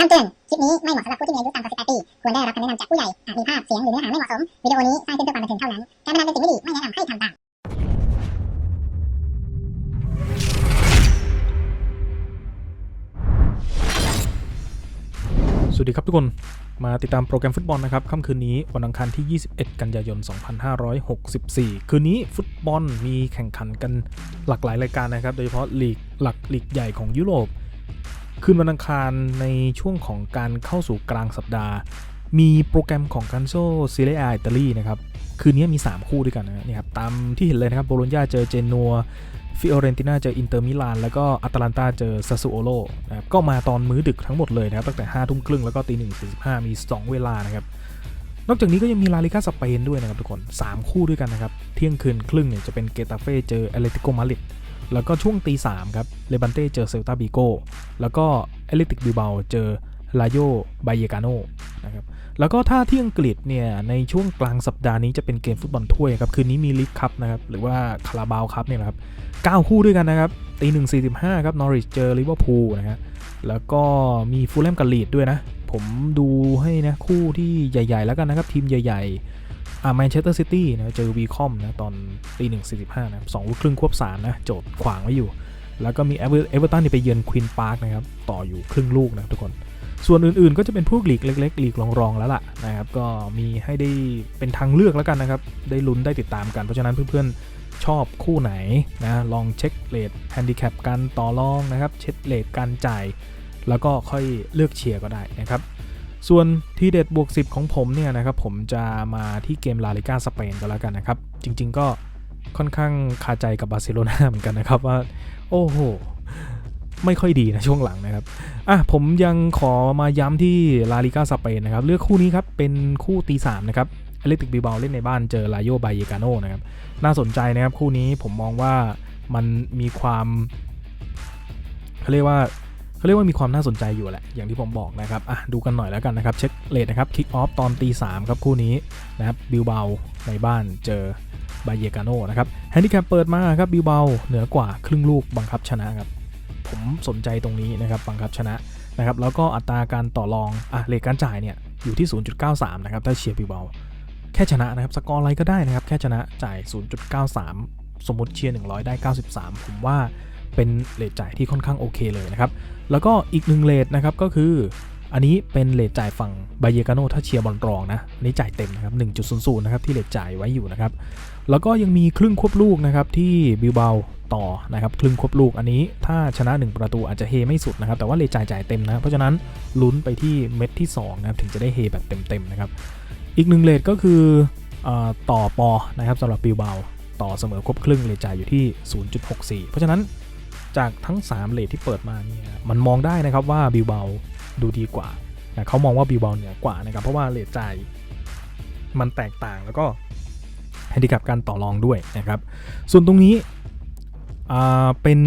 คำเตือน คลิปนี้ไม่เหมาะสำหรับผู้ที่มีอายุต่ำกว่า 18 ปี ควรได้รับคำแนะนำจากผู้ใหญ่ อาจมีภาพ เสียง หรือเนื้อหาไม่เหมาะสม วิดีโอนี้สร้างขึ้นเพื่อความบันเทิงเท่านั้น การพนันเป็นสิ่งไม่ดี ไม่แนะนำให้ทำตาม สวัสดีครับทุกคน มาติดตามโปรแกรมฟุตบอลนะครับ ค่ำคืนนี้วันอังคารที่ 21 กันยายน 2564 คืนนี้ฟุตบอลมีแข่งขันกันหลากหลายรายการนะครับ โดยเฉพาะลีกหลักลีกใหญ่ของยุโรป คืนวันอังคารในช่วงของการเข้าสู่กลางสัปดาห์ มีโปรแกรมของการโซซีเรียอิตาลีนะครับคืนนี้มี 3 คู่ด้วยกันนะนี่ครับตามที่เห็นเลยนะครับโบโลญญาเจอเจนัวฟิโอเรนติน่าเจออินเตอร์มิลานแล้วก็อัตแลนตาเจอซาซูโอโลนะครับก็มาตอนมื้อดึกทั้งหมดเลยนะครับตั้งแต่5้าทุ่มครึ่งแล้วก็ตีหนึ่งสี่สิบห้ามี 2 เวลานะครับนอกจากนี้ก็ยังมีลาลิกาสเปนด้วยนะครับทุกคน 3 คู่ด้วยกันนะครับ เที่ยงคืนครึ่งเนี่ยจะเป็นเกตาเฟ่เจอเอเลติโกมาริด แล้วก็ช่วงตีสามครับเลบันเต้เจอเซลตาบิโกแล้วก็เอเลติกบิเบาเจอลาโยไบเยกาโนนะครับแล้วก็ถ้าที่อังกฤษเนี่ย ในช่วงกลางสัปดาห์นี้จะเป็นเกมฟุตบอลถ้วยครับ คืนนี้มีลีกคัพนะครับ หรือว่าคาราบาวคัพเนี่ยครับ9คู่ด้วยกันนะครับ ตีหนึ่งสี่สิบห้าครับ นอริชเจอลิเวอร์พูลนะฮะแล้วก็มีฟูลแลมกับลีดด้วยนะ ผมดูให้นะ คู่ที่ใหญ่ ๆ แล้วกันนะครับ ทีมใหญ่ ๆ อ่าแมนเชสเตอร์ซิตี้นะเจอวีคอมนะตอนตีหนึ่งสี่สิบห้านะสองลูกครึ่งควบสามนะโจทย์ขวางไว้อยู่ แล้วก็มีเอเวอร์เอเวอร์ตันนี่ไปเยือนควีนพาร์คนะครับต่ออยู่ครึ่งลูกนะทุกคน ส่วนอื่นๆก็จะเป็นพวกลีกเล็กๆลีกรองๆแล้วล่ะนะครับก็มีให้ได้เป็นทางเลือกแล้วกันนะครับได้ลุ้นได้ติดตามกันเพราะฉะนั้นเพื่อนๆชอบคู่ไหนนะลองเช็คเลทแฮนดิแคปกันต่อรองนะครับเช็คเลทการจ่ายแล้วก็ค่อยเลือกเชียร์ก็ได้นะครับ ส่วนทีเด็ดบวก 10 ของผมเนี่ยนะครับผมจะมาที่เกมลาลิกาสเปนก็แล้วกันนะครับ จริง ๆ ก็ค่อนข้างคาใจกับบาร์เซโลนาเหมือนกันนะครับว่า โอ้โห ไม่ค่อยดีนะช่วงหลังนะครับ อะผมยังขอมาย้ำที่ลาลิกาสเปนนะครับ เลือกคู่นี้ครับ เป็นคู่ตีสามนะครับเอเลติกบิบาเล่นในบ้านเจอลาโยไบเยกาโนนะครับ น่าสนใจนะครับคู่นี้ผมมองว่ามันมีความเขาเรียกว่า เขาเรียกว่ามีความน่าสนใจอยู่แหละ อย่างที่ผมบอกนะครับ อะ ดูกันหน่อยแล้วกันนะครับ เช็คเลทนะครับคิกออฟตอนตีสามครับคู่นี้นะครับบิลเบาในบ้านเจอไบเยกาโนนะครับแฮนดิแคปเปิดมาครับบิลเบาเหนือกว่าครึ่งลูกบังคับชนะครับผมสนใจตรงนี้นะครับบังคับชนะนะครับแล้วก็อัตราการต่อรองอะเลทการจ่ายเนี่ยอยู่ที่ 0.93 นะครับถ้าเชียร์บิลเบาแค่ชนะนะครับสกอร์อะไรก็ได้นะครับแค่ชนะจ่าย 0.93 สมมติเชียร์100 ได้ 93 ผมว่า เป็นเลทจ่ายที่ค่อนข้างโอเคเลยนะครับ แล้วก็อีกหนึ่งเลทนะครับก็คือ อันนี้เป็นเลทจ่ายฝั่งไบเยกาโนถ้าเชียร์บอลรองนะ อันนี้จ่ายเต็มนะครับ 1.00 นะครับที่เลทจ่ายไว้อยู่นะครับ แล้วก็ยังมีครึ่งควบลูกนะครับที่บิลเบาต่อนะครับครึ่งควบลูกอันนี้ถ้าชนะ 1 ประตูอาจจะเฮไม่สุดนะครับ แต่ว่าเลทจ่ายจ่ายเต็มนะ เพราะฉะนั้นลุ้นไปที่เม็ดที่2นะครับถึงจะได้เฮแบบเต็มๆนะครับ อีกหนึ่งเลทก็คืออต่อปอนะครับสำหรับบิลเบาต่อเสมอครบครึ่งเลทจ่ายอยู่ที่ 0.64 เพราะฉะนั้น จากทั้ง 3เลทที่เปิดมาเนี่ยมันมองได้นะครับว่าบิลเบาดูดีกว่านะเขามองว่าบิลเบาเหนือกว่านะครับเพราะว่าเลทจ่ายมันแตกต่างแล้วก็แฮนดิแคปการต่อรองด้วยนะครับ ส่วนตรงนี้เป็น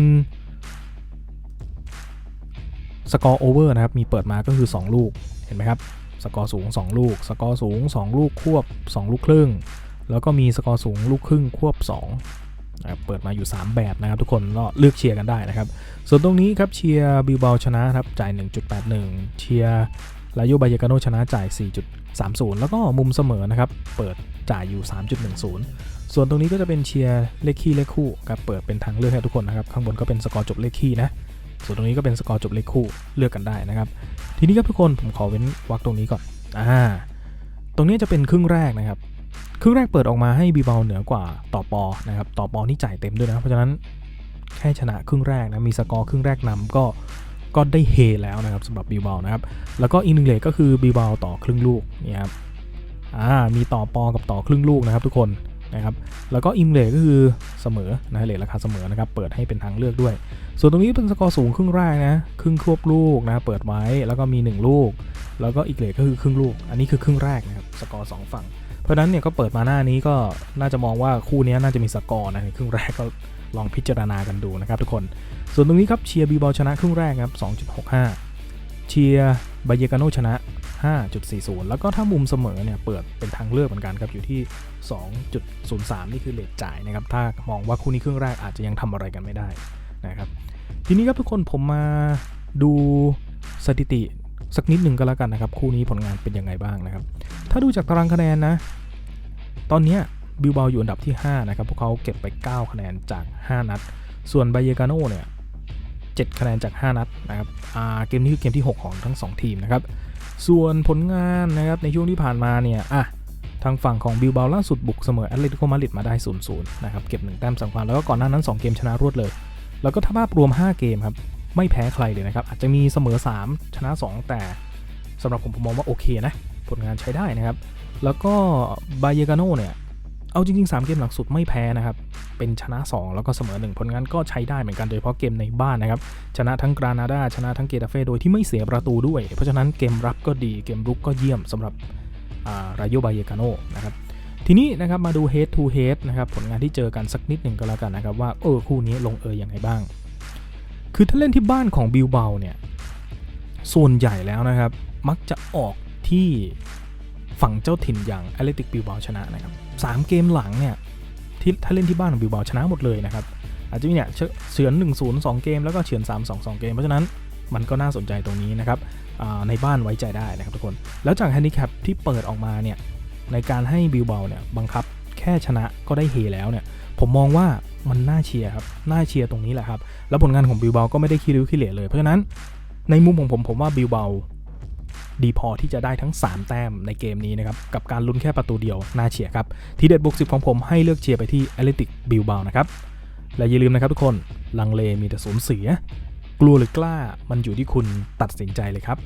สกอร์โอเวอร์นะครับ มีเปิดมาก็คือ 2 ลูก เห็นไหมครับ สกอร์สูง 2 ลูก สกอร์สูง 2 ลูกควบ 2 ลูกครึ่ง แล้วก็มีสกอร์สูงลูกครึ่งควบ 2 นะครับเปิดมาอยู่ 3 แบบนะครับ ทุกคนก็เลือกเชียร์กันได้นะครับ ส่วนตรงนี้ครับเชียร์บิลเบาชนะครับจ่าย 1.81 เชียร์ลาโยบายกาโนชนะจ่าย 4.30 แล้วก็มุมเสมอนะครับ เปิดจ่ายอยู่ 3.10 ส่วนตรงนี้ก็จะเป็นเชียร์เลขคี่เลขคู่ครับเปิดเป็นทางเลือกให้ทุกคนนะครับ ข้างบนก็เป็นสกอร์จบเลขคี่นะส่วนตรงนี้ก็เป็นสกอร์จบเลขคู่เลือกกันได้นะครับ ทีนี้ครับทุกคนผมขอเว้นวรรคตรงนี้ก่อนอ่าตรงนี้จะเป็นครึ่งแรกนะครับ ครึ่งแรกเปิดออกมาให้บีเบาเหนือกว่าต่อปอนะครับต่อปอนี่จ่ายเต็มด้วยนะ เพราะฉะนั้นแค่ชนะครึ่งแรกนะมีสกอร์ครึ่งแรกนำก็ก็ได้เฮแล้วนะครับสำหรับบิลเบานะครับ แล้วก็อีกหนึ่งเลทก็คือบิลเบาต่อครึ่งลูกนี่ครับอ่ามีต่อปอกับต่อครึ่งลูกนะครับทุกคนนะครับแล้วก็อิมเลทก็คือเสมอนะเลทราคาเสมอนะครับเปิดให้เป็นทางเลือกด้วย ส่วนตรงนี้เป็นสกอร์สูงครึ่งแรกนะครึ่งควบลูกนะเปิดไว้แล้วก็มี 1 ลูก แล้วก็อีกเลทก็คือครึ่งลูก อันนี้คือครึ่งแรกนะครับสกอร์สฝั่ง เพราะนั้นเนี่ยก็เปิดมาหน้านี้ก็น่าจะมองว่าคู่นี้น่าจะมีสกอร์นะในครึ่งแรกก็ลองพิจารณากันดูนะครับทุกคน ส่วนตรงนี้ครับเชียร์บีบอลชนะครึ่งแรกครับ 2.65 เชียร์บาเยกาโนชนะ 5.40 แล้วก็ถ้ามุมเสมอเนี่ยเปิดเป็นทางเลือกเหมือนกันครับอยู่ที่ 2.03 นี่คือเลทจ่ายนะครับ ถ้ามองว่าคู่นี้ครึ่งแรกอาจจะยังทำอะไรกันไม่ได้นะครับ ทีนี้ครับทุกคนผมมาดูสถิติ สักนิดหนึ่งก็แล้วกันนะครับ คู่นี้ผลงานเป็นยังไงบ้างนะครับ ถ้าดูจากตารางคะแนนนะ ตอนนี้บิลเบาอยู่อันดับที่ 5 นะครับ พวกเขาเก็บไป 9 คะแนนจาก 5 นัด ส่วนไบเยกาโน่เนี่ย7คะแนนจาก 5 นัดนะครับเกมนี้คือเกมที่ 6 ของทั้ง 2 ทีมนะครับ ส่วนผลงานนะครับในช่วงที่ผ่านมาเนี่ยอะทางฝั่งของบิลเบาล่าสุดบุกเสมอแอตเลติโกมาดริดมาได้ 0-0 นะครับ เก็บ 1 แต้มสำคัญแล้วก็ก่อนหน้านั้น 2 เกมชนะรวดเลย แล้วก็ถ้าภาพรวม 5 เกมครับ ไม่แพ้ใครเลยนะครับ อาจจะมีเสมอ 3 ชนะ 2 แต่สำหรับผมผมมองว่าโอเคนะ ผลงานใช้ได้นะครับ แล้วก็บาเยกาโนเนี่ยเอาจริงๆ 3 เกมหลังสุดไม่แพ้นะครับ เป็นชนะ 2 แล้วก็เสมอ 1 ผลงานก็ใช้ได้เหมือนกัน โดยเฉพาะเกมในบ้านนะครับ ชนะทั้งกรานาดา ชนะทั้งเกตาเฟ่โดยที่ไม่เสียประตูด้วย เพราะฉะนั้นเกมรับก็ดี เกมรุกก็เยี่ยมสำหรับรายโยบาเยกาโนนะครับ ทีนี้นะครับมาดู head to head นะครับ ผลงานที่เจอกันสักนิดหนึ่งก็แล้วกันนะครับว่าเออคู่นี้ลงเอยยังไงบ้าง คือถ้าเล่นที่บ้านของบิลเบาเนี่ย ส่วนใหญ่แล้วนะครับ มักจะออกที่ฝั่งเจ้าถิ่นอย่างแอตเลติกบิลเบาชนะนะครับสามเกมหลังเนี่ยที่ถ้าเล่นที่บ้านของบิลเบาชนะหมดเลยนะครับอาจจะมีเนี่ยเฉือน 1 0 2 เกมแล้วก็เฉือน 3 2 2 เกม เพราะฉะนั้นมันก็น่าสนใจตรงนี้นะครับในบ้านไว้ใจได้นะครับทุกคน แล้วจากแฮนดิแคปที่เปิดออกมาเนี่ยในการให้บิลเบาเนี่ยบังคับแค่ชนะก็ได้เฮแล้วเนี่ยผมมองว่า มันน่าเชียร์ครับ น่าเชียร์ตรงนี้แหละครับ แล้วผลงานของบิลเบาก็ไม่ได้ขี้ริ้วขี้เหร่เลย เพราะฉะนั้นในมุมของผมผมว่าบิลเบาดีพอที่จะได้ทั้ง 3 แต้มในเกมนี้นะครับ กับการลุ้นแค่ประตูเดียว น่าเชียร์ครับ ทีเด็ดบุกสิบของผมให้เลือกเชียร์ไปที่แอตเลติกบิลเบานะครับ และอย่าลืมนะครับทุกคนลังเลมีแต่สูญเสีย กลัวหรือกล้ามันอยู่ที่คุณตัดสินใจเลยครับ